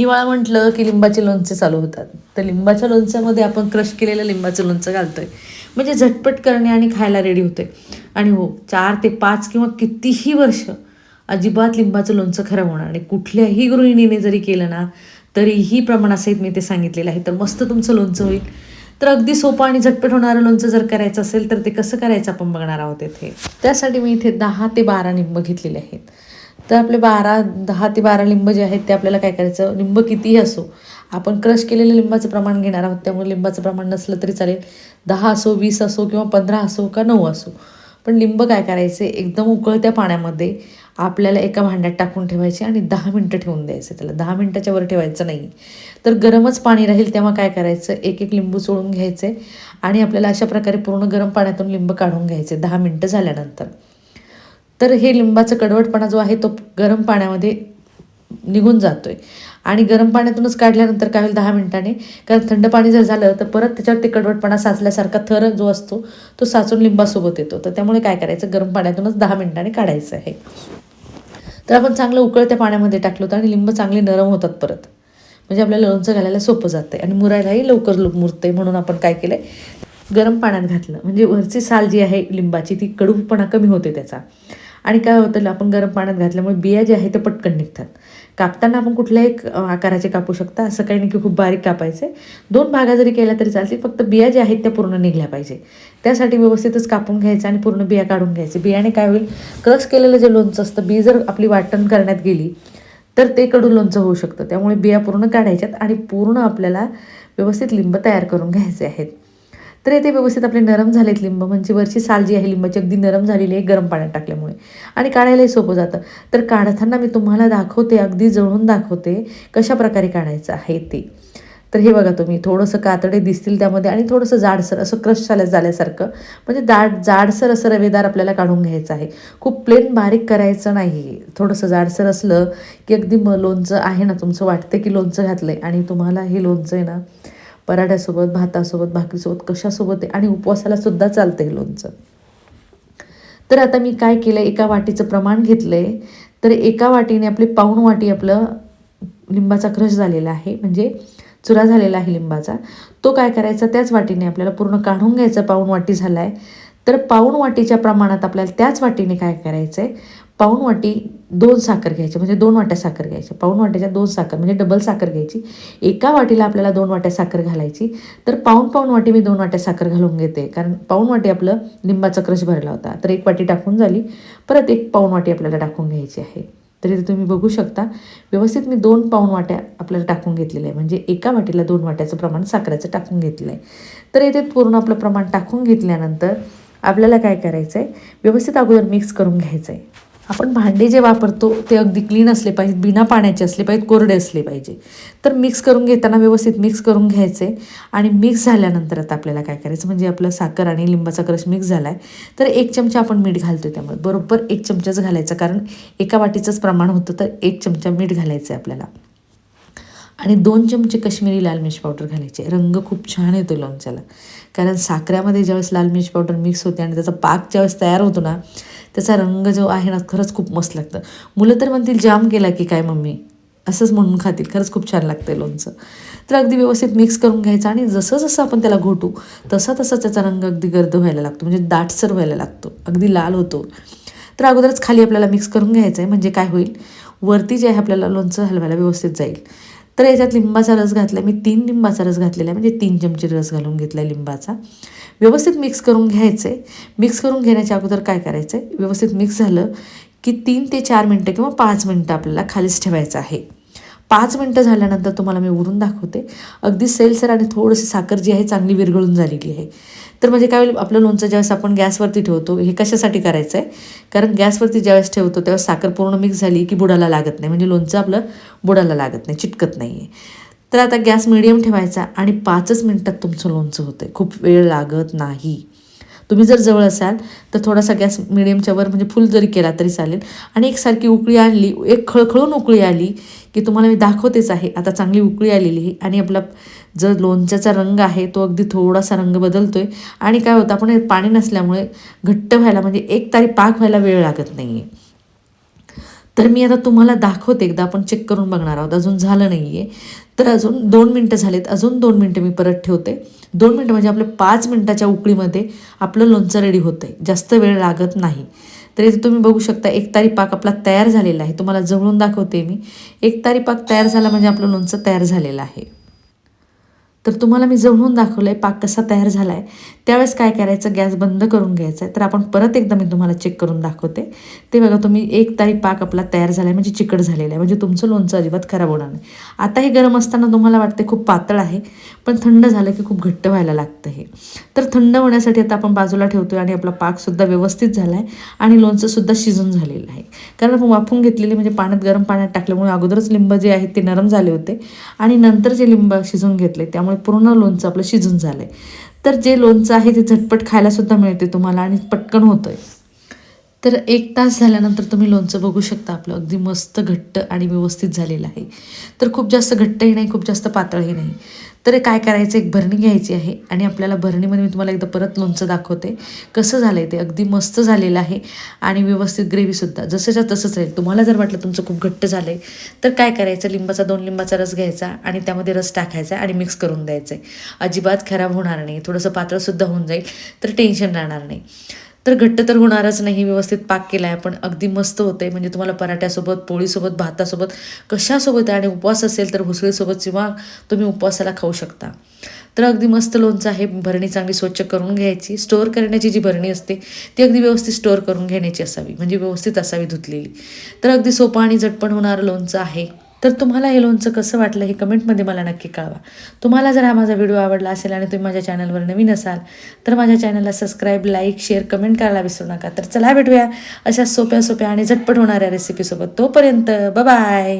हिवाळा म्हटलं की लिंबाचे लोणचे चालू होतात. तर लिंबाच्या लोणच्यामध्ये आपण क्रश केलेलं लिंबाचं लोणचं घालतोय. म्हणजे झटपट करणे आणि खायला रेडी होते आणि हो चार ते पाच किंवा कितीही वर्ष अजिबात लिंबाचं लोणचं खराब होणार आणि कुठल्याही गृहिणीने जरी केलं ना तरीही प्रमाणासहित मी ते सांगितलेलं आहे. तर मस्त तुमचं लोणचं होईल. तर अगदी सोपं आणि झटपट होणारं लोणचं जर करायचं असेल तर ते कसं करायचं आपण बघणार आहोत इथे? त्यासाठी मी इथे दहा ते बारा लिंब घेतलेले आहेत. तर आपले बारा दहा ते बारा लिंब जे आहेत ते आपल्याला काय करायचं? लिंब कितीही असो आपण क्रश केलेलं लिंबाचं प्रमाण घेणार आहोत त्यामुळे लिंबाचं प्रमाण नसलं तरी चालेल. दहा असो वीस असो किंवा पंधरा असो का नऊ असो. पण लिंब काय करायचे? एकदम उकळत्या पाण्यामध्ये आपल्याला एका भांड्यात टाकून ठेवायचे आणि दहा मिनटं ठेवून द्यायचे त्याला. दहा मिनटाच्या वर ठेवायचं नाही. तर गरमच पाणी राहील तेव्हा काय करायचं? एक एक लिंबू चोळून घ्यायचे आणि आपल्याला अशा प्रकारे पूर्ण गरम पाण्यातून लिंब काढून घ्यायचे दहा मिनटं झाल्यानंतर. तर हे लिंबाचा कडवटपणा जो आहे तो गरम पाण्यामध्ये निघून जातो आहे आणि गरम पाण्यातूनच काढल्यानंतर काय होईल दहा मिनिटाने? कारण थंड पाणी जर झालं तर परत त्याच्यावर ते कडवटपणा साचल्यासारखा थर जो असतो तो साचून लिंबासोबत येतो. तर त्यामुळे काय करायचं? गरम पाण्यातूनच दहा मिनिटाने काढायचं आहे. तर आपण चांगलं उकळत्या पाण्यामध्ये टाकलं होतं आणि लिंब चांगले नरम होतात परत. म्हणजे आपल्याला लोणचं घालायला सोपं जातं आहे आणि मुरायलाही लवकर लुक मुरते म्हणून आपण काय केलं आहे गरम पाण्यात घातलं. म्हणजे वरची साल जी आहे लिंबाची ती कडूपणा कमी होते त्याचा. आणि काय होतं आपण गरम पाण्यात घातल्यामुळे बिया जे आहेत ते पटकन निघतात. कापताना आपण कुठल्याही एक आकाराचे कापू शकता असं काही नाही की खूप बारीक कापायचे. दोन भागा जरी केल्या तरी चालतील फक्त बिया ज्या आहेत त्या पूर्ण निघल्या पाहिजे. त्यासाठी व्यवस्थितच कापून घ्यायचं आणि पूर्ण बिया काढून घ्यायचे. बियाने काय होईल क्रश केलेलं जे लोणचं असतं बी जर आपली वाटण करण्यात गेली तर ते कडून लोणचं होऊ शकतं. त्यामुळे बिया पूर्ण काढायच्यात आणि पूर्ण आपल्याला व्यवस्थित लिंब तयार करून घ्यायचे आहेत. तर येथे व्यवस्थित आपले नरम झालेत लिंब. म्हणजे वरची साल जी आहे लिंबाची अगदी नरम झालेली आहे गरम पाण्यात टाकल्यामुळे. आणि काढायलाही सोपं जातं. तर काढताना मी तुम्हाला दाखवते अगदी जळून दाखवते कशा प्रकारे काढायचं आहे ते. तर हे बघा तुम्ही थोडंसं कातडे दिसतील त्यामध्ये आणि थोडंसं जाडसर असं क्रश झाल्या झाल्यासारखं. म्हणजे दाट जाडसर असं रवेदार आपल्याला काढून घ्यायचं आहे. खूप प्लेन बारीक करायचं नाही थोडंसं जाडसर असलं की अगदी म लोणचं आहे ना तुमचं वाटतं की लोणचं घातलं आहे आणि तुम्हाला हे लोणचं आहे ना पराठ्यासोबत भातासोबत भाकरीसोबत कशासोबत आहे आणि उपवासाला सुद्धा चालतं आहे लोणचं. तर आता मी काय केलं एका वाटीचं प्रमाण घेतलं आहे तर एका वाटीने आपली पाऊण वाटी आपलं लिंबाचा क्रश झालेला आहे. म्हणजे चुरा झालेला आहे लिंबाचा. तो काय करायचा? त्याच वाटीने आपल्याला पूर्ण काढून घ्यायचा. पाऊण वाटी झाला आहे तर पाऊण वाटीच्या प्रमाणात आपल्याला त्याच वाटीने काय करायचं आहे पाऊण वाटी दोन साखर घ्यायची म्हणजे दोन वाट्या साखर घ्यायच्या पाऊण वाट्याच्या दोन साखर म्हणजे डबल साखर घ्यायची. एका वाटीला आपल्याला दोन वाट्या साखर घालायची. तर पाऊण पाऊण वाटी मी दोन वाट्या साखर घालून घेते. कारण पाऊण वाटी आपलं लिंबाचा क्रश भरला होता. तर एक वाटी टाकून झाली. परत एक पाऊण वाटी आपल्याला टाकून घ्यायची आहे. तर इथे तुम्ही बघू शकता व्यवस्थित मी दोन पाऊण वाट्या आपल्याला टाकून घेतलेलं आहे म्हणजे एका वाटीला दोन वाट्याचं प्रमाण साखरेचं टाकून घेतलं आहे तर इथे पूर्ण आपलं प्रमाण टाकून घेतल्यानंतर आपल्याला काय करायचं आहे व्यवस्थित अगोदर मिक्स करून घ्यायचं आहे आपण भांडे जे वापरतो ते अगदी क्लीन असले पाहिजेत बिना पाण्याचे असले पाहिजेत कोरडे असले पाहिजे. तर मिक्स करून घेताना व्यवस्थित मिक्स करून घ्यायचे आणि मिक्स झाल्यानंतर आता आपल्याला काय करायचं? म्हणजे आपलं साखर आणि लिंबाचा क्रश मिक्स झाला आहे तर एक चमचा आपण मीठ घालतो त्यामुळे. बरोबर एक चमचाच घालायचा कारण एका वाटीचंच प्रमाण होतं तर एक चमचा मीठ घालायचं आहे आपल्याला. आणि दोन चमचे कश्मीरी लाल मिर्च पावडर घालायचे. रंग खूप छान येतो लोणच्याला. कारण साखऱ्यामध्ये ज्यावेळेस लाल मिर्च पावडर मिक्स होते आणि त्याचा पाक ज्यावेळेस तयार होतो ना त्याचा रंग जो आहे ना खरंच खूप मस्त लागतं. मुलं तर म्हणतील जाम केला की काय मम्मी? असंच म्हणून खातील. खरंच खूप छान लागतं लोणचं. तर अगदी व्यवस्थित मिक्स करून घ्यायचं आणि जसं जसं आपण त्याला घोटू तसा तसा त्याचा रंग अगदी गर्द व्हायला लागतो. म्हणजे दाटसर व्हायला लागतो. अगदी लाल होतो. तर अगोदरच खाली आपल्याला मिक्स करून घ्यायचं आहे म्हणजे काय होईल? वरती जे आहे आपल्याला लोणचं हलवायला व्यवस्थित जाईल. तर याच्यात लिंबाचा रस घातला मी तीन लिंबाचा रस घातलेला आहे. म्हणजे तीन चमचे रस घालून घेतला आहे लिंबाचा. व्यवस्थित मिक्स करून घ्यायचं आहे मिक्स करून घेण्याच्या अगोदर काय करायचं आहे व्यवस्थित मिक्स झालं की तीन ते चार मिनटं किंवा पाच मिनटं आपल्याला खालीच ठेवायचं आहे. पाच मिनटं झाल्यानंतर तुम्हाला मी उरून दाखवते. अगदी सेलसर आणि थोडीशी साखर जी आहे चांगली विरघळून झालेली आहे. तर म्हणजे काय होईल आपलं लोणचं ज्यावेळेस आपण गॅसवरती ठेवतो हे कशासाठी करायचं आहे कारण गॅसवरती ज्यावेळेस ठेवतो त्यावेळेस साखर पूर्ण मिक्स झाली की बुडाला लागत नाही. म्हणजे लोणचं आपलं बुडाला लागत नाही चिटकत नाही आहे तर आता गॅस मिडियम ठेवायचा आणि पाचच मिनटात तुमचं लोणचं होतं आहे खूप वेळ लागत नाही. तुम्ही जर जवळ असाल तर थोडासा गॅस मिडियमच्या वर म्हणजे फुल जरी केला तरी चालेल. आणि एकसारखी उकळी आणली एक खळखळून उकळी आली की तुम्हाला मी दाखवतेच आहे. आता चांगली उकळी आलेली आहे. आणि आपला जो लोणच्याचा रंग आहे तो अगदी थोडासा रंग बदलतो आहे आणि काय होतं आपण पाणी नसल्यामुळे घट्ट व्हायला म्हणजे एक तारी पाक व्हायला वेळ लागत नाही आहे तर मी आता तुम्हाला दाखवते एकदा आपण चेक करून बघणार आहोत. अजून झालं नाही आहे तर अजून दोन मिनटं झालेत. अजून दोन मिनटं मी परत ठेवते. दोन मिनटं म्हणजे आपल्या पाच मिनटाच्या उकळीमध्ये आपलं लोणचं रेडी होतं आहे जास्त वेळ लागत नाही. तर इथे तुम्ही बघू शकता एक तारी पाक आपला तयार झालेला आहे. तुम्हाला जवळून दाखवते मी. एक तारी पाक तयार झाला म्हणजे आपलं लोणचं तयार झालेलं आहे. तर तुम्हाला मी जवळून दाखवलं आहे पाक कसा तयार झाला आहे त्यावेळेस काय करायचं गॅस बंद करून घ्यायचा आहे. तर आपण परत एकदा मी तुम्हाला चेक करून दाखवते. ते बघा तुम्ही एक तारी पाक आपला तयार झाला आहे म्हणजे चिकट झालेला आहे. म्हणजे तुमचं लोणचं अजिबात खराब होणार नाही. आता हे गरम असताना तुम्हाला वाटते खूप पातळ आहे पण थंड झालं की खूप घट्ट व्हायला लागतं हे. तर थंड होण्यासाठी आता आपण बाजूला ठेवतो आहे आणि आपला पाकसुद्धा व्यवस्थित झाला आहे आणि लोणचंसुद्धा शिजून झालेलं आहे. कारण आपण वाफून घेतलेली म्हणजे पाण्यात गरम पाण्यात टाकल्यामुळे अगोदरच लिंब जे आहेत ते नरम झाले होते आणि नंतर जे लिंब शिजून घेतले त्यामुळे पूर्ण लोणचं आपलं शिजून झालं आहे तर जे लोणचं आहे ते झटपट खायलासुद्धा मिळते तुम्हाला आणि पटकन होतं आहे तर एक तास झाल्यानंतर तुम्ही लोणचं बघू शकता आपलं. अगदी मस्त घट्ट आणि व्यवस्थित झालेलं आहे. तर खूप जास्त घट्टही नाही खूप जास्त पातळही नाही. तर काय करायचं? एक भरणी घ्यायची आहे आणि आपल्याला भरणीमध्ये मी तुम्हाला एकदा परत लोणचं दाखवते. कसं झालं आहे ते? अगदी मस्त झालेलं आहे आणि व्यवस्थित ग्रेव्हीसुद्धा जसंच्या तसंच राहील. तुम्हाला जर वाटलं तुमचं खूप घट्ट झालं आहे तर काय करायचं? लिंबाचा दोन लिंबाचा रस घ्यायचा आणि त्यामध्ये रस टाकायचा आणि मिक्स करून द्यायचं आहे अजिबात खराब होणार नाही. थोडंसं पातळसुद्धा होऊन जाईल तर टेन्शन राहणार नाही. तर घट्ट तर होणारच नाही व्यवस्थित पाक केला आहे पण अगदी मस्त होते आहे म्हणजे तुम्हाला पराठ्यासोबत पोळीसोबत भातासोबत कशासोबत आहे आणि उपवास असेल तर हुसळीसोबत किंवा तुम्ही उपवासाला खाऊ शकता. तर अगदी मस्त लोणचं आहे. भरणी चांगली स्वच्छ करून घ्यायची. स्टोअर करण्याची जी भरणी असते ती अगदी व्यवस्थित स्टोअर करून घेण्याची असावी. म्हणजे व्यवस्थित असावी धुतलेली. तर अगदी सोपं आणि झटपण होणारं लोणचं आहे. तर तुम्हाला हे लोणचं कसं वाटलं हे कमेंटमध्ये मला नक्की कळवा. तुम्हाला जर हा माझा व्हिडिओ आवडला असेल आणि तुम्ही माझ्या चॅनलवर नवीन असाल तर माझ्या चॅनलला सबस्क्राईब लाईक शेअर कमेंट करायला विसरू नका. तर चला भेटूया अशा सोप्या सोप्या आणि झटपट होणाऱ्या रेसिपीसोबत तोपर्यंत बाय